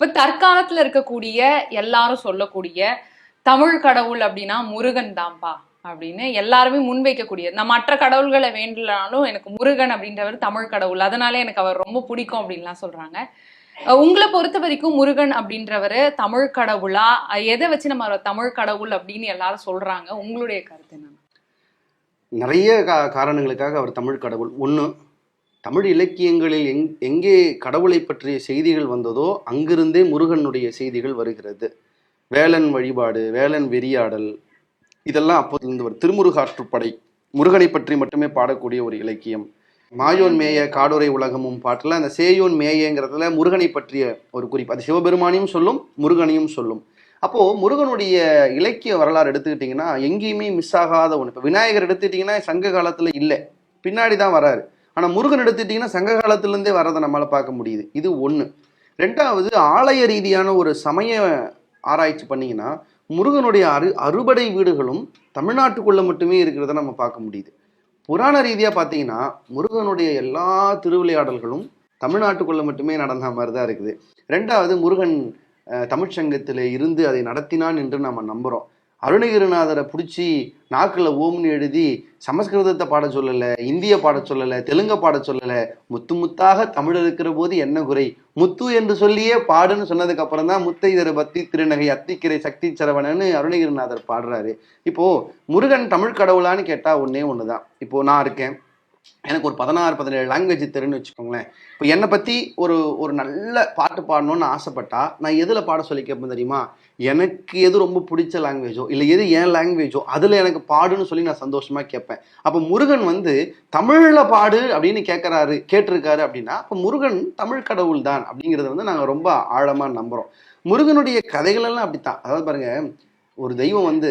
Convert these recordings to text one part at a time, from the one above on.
இப்ப தற்காலத்துல இருக்கக்கூடிய எல்லாரும் சொல்லக்கூடிய தமிழ் கடவுள் அப்படின்னா முருகன் தான்ப்பா அப்படின்னு எல்லாருமே முன்வைக்கக்கூடியது நான் மற்ற கடவுள்களை வேண்டலனாலும் எனக்கு முருகன் அப்படின்றவர் தமிழ் கடவுள். அதனால எனக்கு அவர் ரொம்ப பிடிக்கும் அப்படின்லாம் சொல்றாங்க. உங்களை பொறுத்த வரைக்கும் முருகன் அப்படின்றவர் தமிழ் கடவுளா? எதை வச்சு நம்ம தமிழ் கடவுள் அப்படின்னு எல்லாரும் சொல்றாங்க? உங்களுடைய கருத்து என்ன? நிறைய காரணங்களுக்காக அவர் தமிழ் கடவுள். ஒன்று தமிழ் இலக்கியங்களில் எங் எங்கே கடவுளை பற்றிய செய்திகள் வந்ததோ அங்கிருந்தே முருகனுடைய செய்திகள் வருகிறது. வேலன் வழிபாடு வேலன் வெறியாடல் இதெல்லாம் அப்போதிலிருந்து வரும் திருமுருகாற்றுப்படை முருகனை பற்றி மட்டுமே பாடக்கூடிய ஒரு இலக்கியம். மாயோன் மேய காடுரை உலகமும் பாட்டில் அந்த சேயோன் மேயங்கிறதுல முருகனை பற்றிய ஒரு குறிப்பு. அது சிவபெருமானையும் சொல்லும் முருகனையும் சொல்லும். அப்போது முருகனுடைய இலக்கிய வரலாறு எடுத்துக்கிட்டிங்கன்னா எங்கேயுமே மிஸ் ஆகாத ஒன்று இப்போ விநாயகர் எடுத்துக்கிட்டிங்கன்னா சங்க காலத்தில் இல்லை. பின்னாடி தான் வராரு. ஆனால் முருகன் எடுத்துக்கிட்டிங்கன்னா சங்க காலத்திலேருந்தே வரதை நம்மளால் பார்க்க முடியுது. இது ஒன்று ரெண்டாவது ஆலய ரீதியான ஒரு சமய ஆராய்ச்சி பண்ணீங்கன்னா முருகனுடைய அறு அறுபடை வீடுகளும் தமிழ்நாட்டுக்குள்ளே மட்டுமே இருக்கிறத நம்ம பார்க்க முடியுது. புராண ரீதியாக பார்த்தீங்கன்னா முருகனுடைய எல்லா திருவிளையாடல்களும் தமிழ்நாட்டுக்குள்ளே மட்டுமே நடந்த மாதிரி தான் இருக்குது. ரெண்டாவது முருகன் தமிழ்ச்சங்கத்தில் இருந்து அதை நடத்தினான் என்று நம்ம நம்புகிறோம் அருணகிரிநாதரை பிடிச்சி நாக்கில் ஓம்னு எழுதி சமஸ்கிருதத்தை பாட சொல்லலை இந்திய பாட சொல்லலை தெலுங்க பாட சொல்லலை முத்து முத்தாக தமிழ் இருக்கிற போது என்ன குறை? முத்து என்று சொல்லியே பாடுன்னு சொன்னதுக்கு அப்புறம் தான் முத்தைதர் பத்தி திருநகை அத்திக்கிரை சக்தி சரவணன்னு அருணகிரிநாதர் பாடுறாரு. இப்போ முருகன் தமிழ் கடவுளான்னு ஒன்றே ஒன்னே தான் இப்போ நான் இருக்கேன். எனக்கு ஒரு பதினாறு பதினேழு லாங்குவேஜ் தெரியும்னு வச்சுக்கோங்களேன். இப்போ என்னை பற்றி ஒரு ஒரு நல்ல பாட்டு பாடணும்னு ஆசைப்பட்டா நான் எதில் பாட சொல்லி கேட்பேன் தெரியுமா? எனக்கு எது ரொம்ப பிடிச்ச லாங்குவேஜோ இல்லை எது என் லாங்குவேஜோ அதில் எனக்கு பாடுன்னு சொல்லி நான் சந்தோஷமாக கேட்பேன். அப்போ முருகன் வந்து தமிழில் பாடு அப்படின்னு கேட்குறாரு கேட்டிருக்காரு அப்படின்னா அப்போ முருகன் தமிழ் கடவுள் தான் அப்படிங்கிறத வந்து நாங்கள் ரொம்ப ஆழமாக நம்புகிறோம் முருகனுடைய கதைகளெல்லாம் அப்படித்தான். அதாவது பாருங்கள் ஒரு தெய்வம் வந்து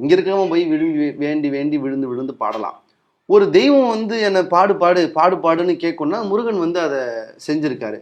இங்கே இருக்கிறவன் போய் விழுந்து வேண்டி வேண்டி விழுந்து விழுந்து பாடலாம். ஒரு தெய்வம் வந்து என்னை பாடு பாடு பாடு பாடுன்னு கேட்கும்னா முருகன் வந்து அதை செஞ்சிருக்காரு.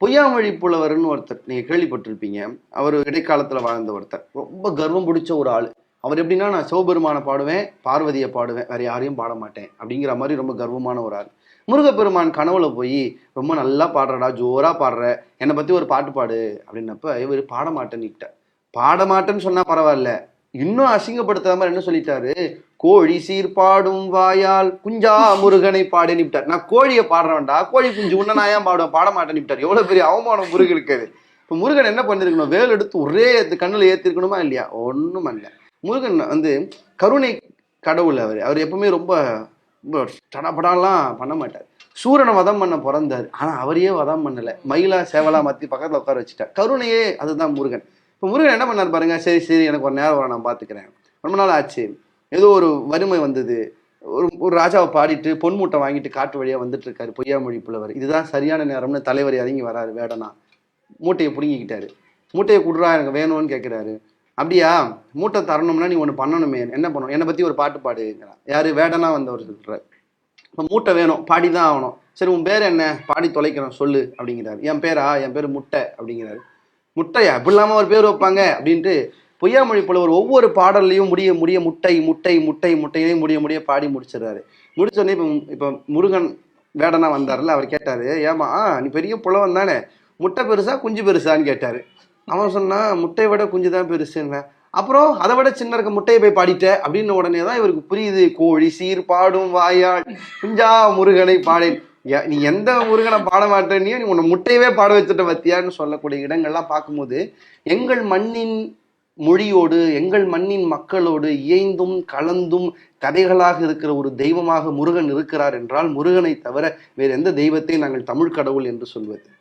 பொய்யாமொழி புலவர்னு ஒருத்தர் நீங்கள் கேள்விப்பட்டிருப்பீங்க. அவர் இடைக்காலத்தில் வாழ்ந்த ஒருத்தர். ரொம்ப கர்வம் பிடிச்ச ஒரு ஆள். அவர் எப்படின்னா நான் சிவபெருமானை பாடுவேன் பார்வதியை பாடுவேன் வேற யாரையும் பாட மாட்டேன். அப்படிங்கிற மாதிரி ரொம்ப கர்வமான ஒரு ஆள். முருகப்பெருமான் கனவுல போய் ரொம்ப நல்லா பாடுறடா ஜோராக பாடுற. என்னை பற்றி ஒரு பாட்டு பாடு. அப்படின்னப்ப இவர் பாட மாட்டேன்னு பாட மாட்டேன்னு சொன்னால் பரவாயில்ல. இன்னும் அசிங்கப்படுத்தாம மாதிரி என்ன சொல்லிட்டாரு? கோழி சீர்பாடும் வாயால் குஞ்சா முருகனை பாடுன்னு நிப்டார் நான் கோழியை பாடுறேன்டா கோழி குஞ்சு உன்ன நான் ஏன் பாடுவேன்? பாட மாட்டேன்னு விட்டார். எவ்வளவு பெரிய அவமானம் முருகனுக்கு அது. இப்போ முருகன் என்ன பண்ணிருக்கணும்? வேல் எடுத்து ஒரே கண்ணில் ஏத்திருக்கணுமா இல்லையா? ஒண்ணும் இல்ல முருகன் வந்து கருணை கடவுள் அவர். அவர் எப்பவுமே ரொம்ப ரொம்ப பண்ண மாட்டார். சூரனை வதம் பண்ண பிறந்தார். ஆனா அவரையே வதம் பண்ணல. மயிலா சேவலா மாற்றி பக்கத்துல உட்கார வச்சுட்டார். கருணையே அதுதான் முருகன். இப்போ முருகன் என்ன பண்ணார் பாருங்க? சரி சரி எனக்கு ஒரு நேரம் வர நான் பார்த்துக்கிறேன் ரொம்ப நாள் ஆச்சு. ஏதோ ஒரு வறுமை வந்தது. ஒரு ஒரு ராஜாவை பாடிட்டு பொன் மூட்டை வாங்கிட்டு காட்டு வழியாக வந்துட்டு இருக்காரு பொய்யாமொழி புலவர். இதுதான் சரியான நேரம்னு தலைவர் இறங்கி வராரு வேடனா. மூட்டையை பிடுங்கிக்கிட்டாரு. மூட்டையை கொடுறா எனக்கு வேணும்னு கேட்குறாரு அப்படியா? மூட்டை தரணும்னா நீ ஒன்று பண்ணணுமே. என்ன பண்ணணும்? என்னை பற்றி ஒரு பாட்டு பாடுங்கிறான் யார்? வேடனா வந்தவர் சொல்கிறார் இப்போ மூட்டை வேணும். பாடி தான் ஆகணும். சரி உன் பேர் என்ன? பாடி தொலைக்கிறோம் சொல்லு அப்படிங்கிறாரு. என் பேரா? என் பேர் முட்டை அப்படிங்கிறாரு. முட்டையா? இப்படி இல்லாமல் ஒரு பேர் வைப்பாங்க அப்படின்ட்டு பொய்யாமொழி புலவர் ஒவ்வொரு பாடல்லையும் முடிய முடிய முட்டை முட்டை முட்டை முட்டையிலையும் முடிய முடிய பாடி முடிச்சிடுறாரு. முடிச்சோடனே இப்போ இப்போ முருகன் வேடனா வந்தார்ல அவர் கேட்டாரு ஏமா நீ பெரிய புலவன் தானே முட்டை பெருசா குஞ்சு பெருசான்னு கேட்டாரு. அவன் சொன்னா முட்டையை விட குஞ்சு தான் பெருசுன்னு. அப்புறம் அதை விட சின்ன இருக்க முட்டையை போய் பாடிட்ட. அப்படின்னு உடனே தான் இவருக்கு புரியுது. கோழி சீர் பாடும் வாயாள் குஞ்சா முருகனை பாடேன். நீ எந்த முருகனை பாட மாட்டேனியோ நீ உன்னை முட்டையவே பாட வச்சுட்ட பத்தியான்னு சொல்லக்கூடிய இடங்கள்லாம் பார்க்கும்போது எங்கள் மண்ணின் மொழியோடு எங்கள் மண்ணின் மக்களோடு இயைந்தும் கலந்தும் கதைகளாக இருக்கிற ஒரு தெய்வமாக முருகன் இருக்கிறார் என்றால் முருகனை தவிர வேறு எந்த தெய்வத்தை நாங்கள் தமிழ் கடவுள் என்று சொல்வது.